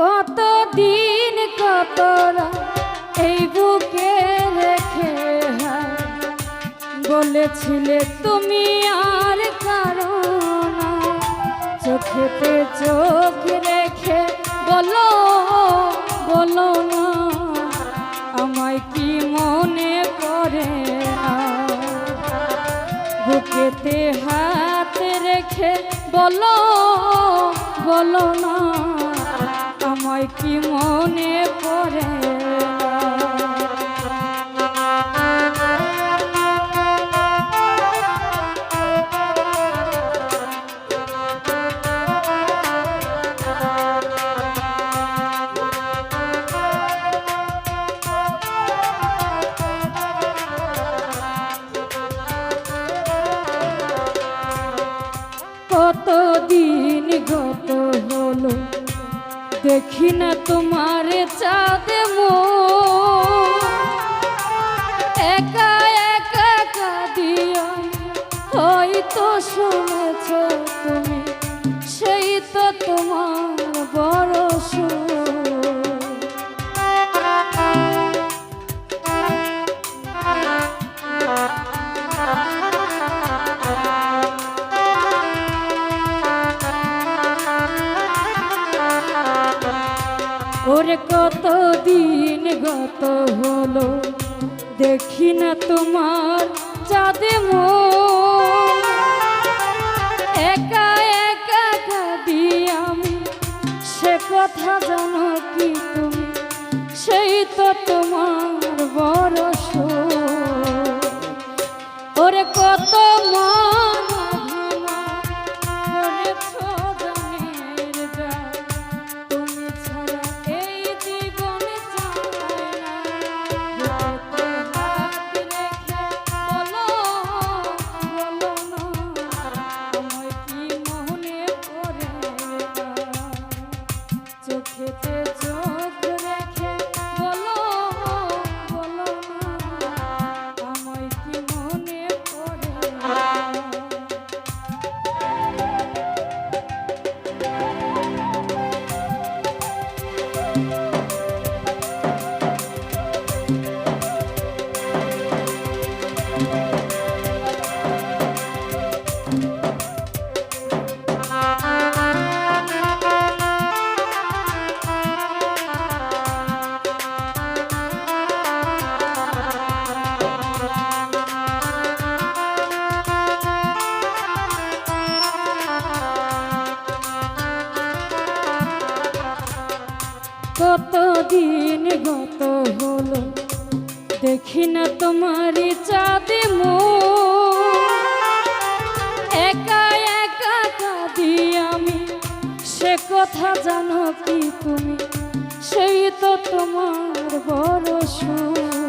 কত দিন কত এই বুকে রেখে বলেছিলে তুমি আর কারণ চোখেতে চোখ রেখে বলো বলো না। আমায় কি মনে করে না? বুকেতে হাত রেখে বলো বলো না। কি মনে পড়ে? কতদিন গত হলো? দেখি না তোমারে চাঁদে মন। দেখি না তোমার চাঁদে মন। কতদিন গত হলো? দেখি না তোমার চাঁদে মো একা একা কাঁদি আমি, সে কথা জানো কি তুমি? সেই তো তোমার বড় সুর।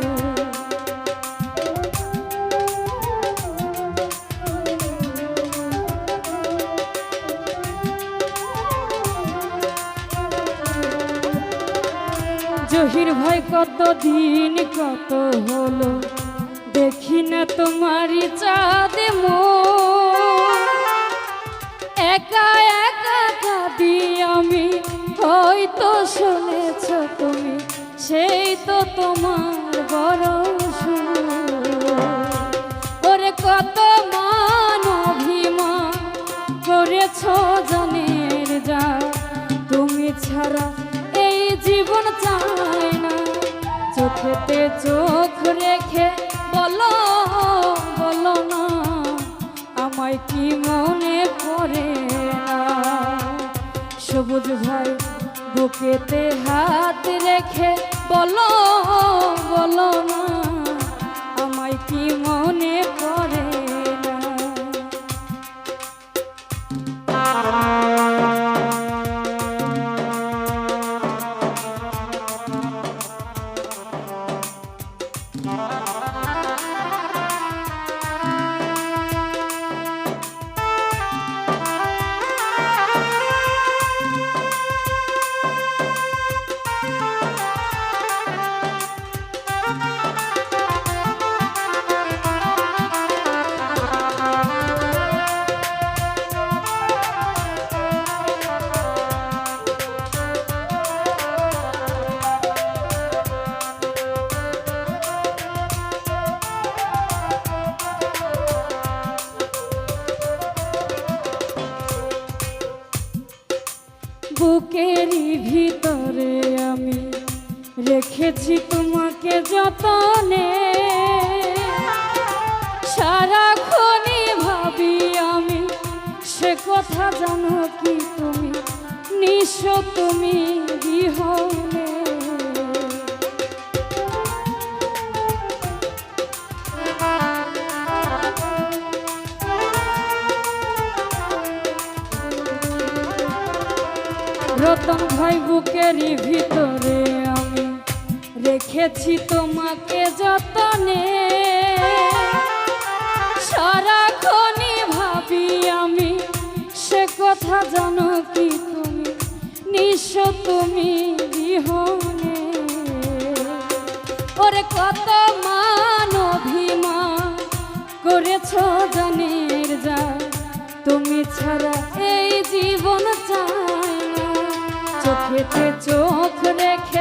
জহির ভাই কত দিন কত হলো দেখি না তোমারই চাঁদে মো একা একা কাঁদি আমি, হয়তো শুনেছ তুমি, সেই তো তোমার বড়। ওরে কত মান অভিমান করেছ জানের যা তুমি ছাড়া জীবন চায় না। চোখেতে চোখ রেখে বলো বলো না, আমায় কি মনে পড়ে না? সবুজ ভাই বুকেতে হাত রেখে বলো বলো রেখেছি তোমাকে যতনে। সারাক্ষণই ভাবি আমি, সে কথা জানো কি তুমি? নিঃস্ব তুমি বিহনে রতন ভাই বুকেরই ভিতরে। রেখেছি তোমাকে যতনে। সারাক্ষণই ভাবি আমি, সে কথা জানো কি তুমি? নিঃস্ব তুমি বিহনে। ওরে কত মান অভিমান করেছ জানের যা তুমি ছাড়া এই জীবন না। চোখেতে চোখ রেখে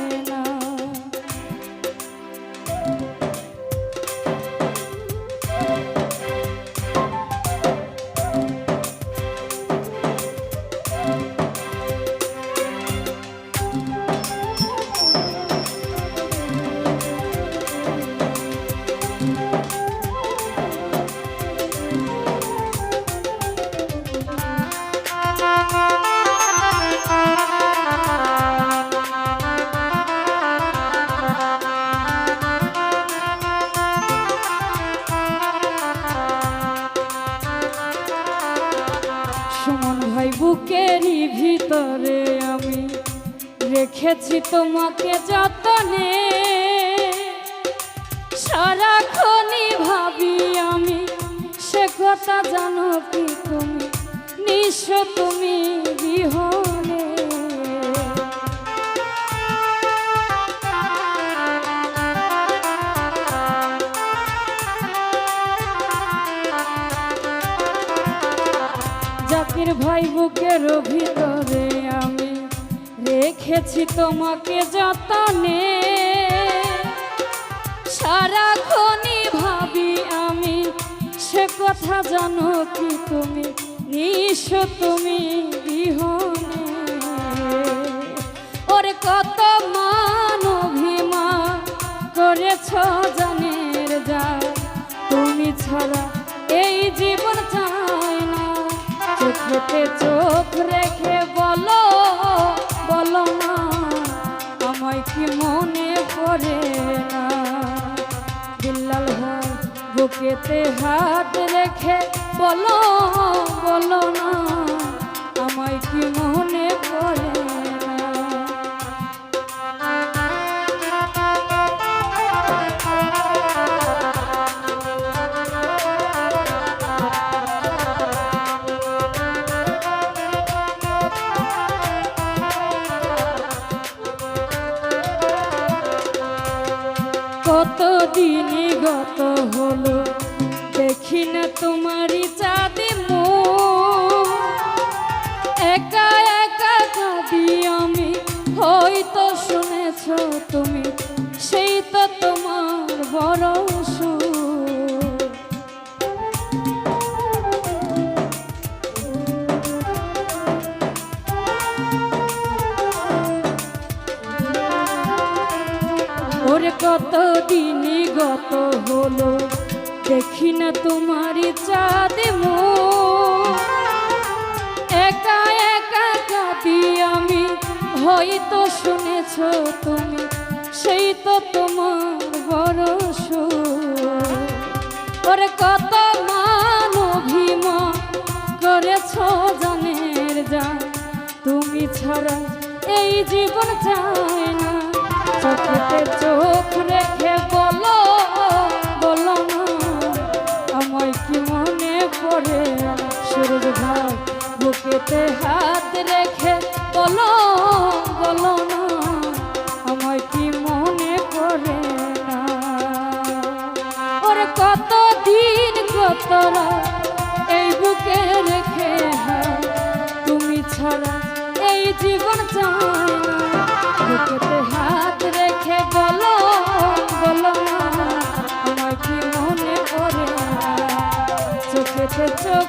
রেখেছি তোমাকে যতনে। সারাক্ষণই ভাবি আমি, সে কথা জানো কি তুমি? নিঃস্ব তুমি বিহনে। জাকির ভাই বুকের ভিতরে আমি রেখেছি তোমাকে যতনে। সারাক্ষণই ভাবি আমি, সে কথা জানো কি তুমি? নিঃস তুমি বিহনে ওরে কত মান অভিমান করেছ জানের যা তুমি ছাড়া এই জীবন চাই না। চোখ রেখে বুকেতে হাত রেখে বলো বলো না আমায় কি মনে পড়ে? দেখি না তোমারই চাঁদে মুখ। একা একা কাঁদি আমি হয়তো শুনেছ তুমি, সেই তো তোমার বড় সুখ। কত দিনই গত হলো দেখি না তোমারই চাঁদে। একা একা কাঁদি আমি, হয়তো শুনেছ তুমি, সেই তো তোমার বড়। ওরে কত মান অভিমান করেছ জানের যা তুমি ছাড়া এই জীবন চায় না চোখেতে চোখ বুকেতে হাত রেখে বলো বলো না, আমায় কি মনে করে না? ওর কত দিন কত এই বুকে রেখে তুমি ছাড়া এই জীবন চায় বুকেতে হাত রেখে বলো বলো না আমার কি মনে পড়ে না? চোখেতে চোখ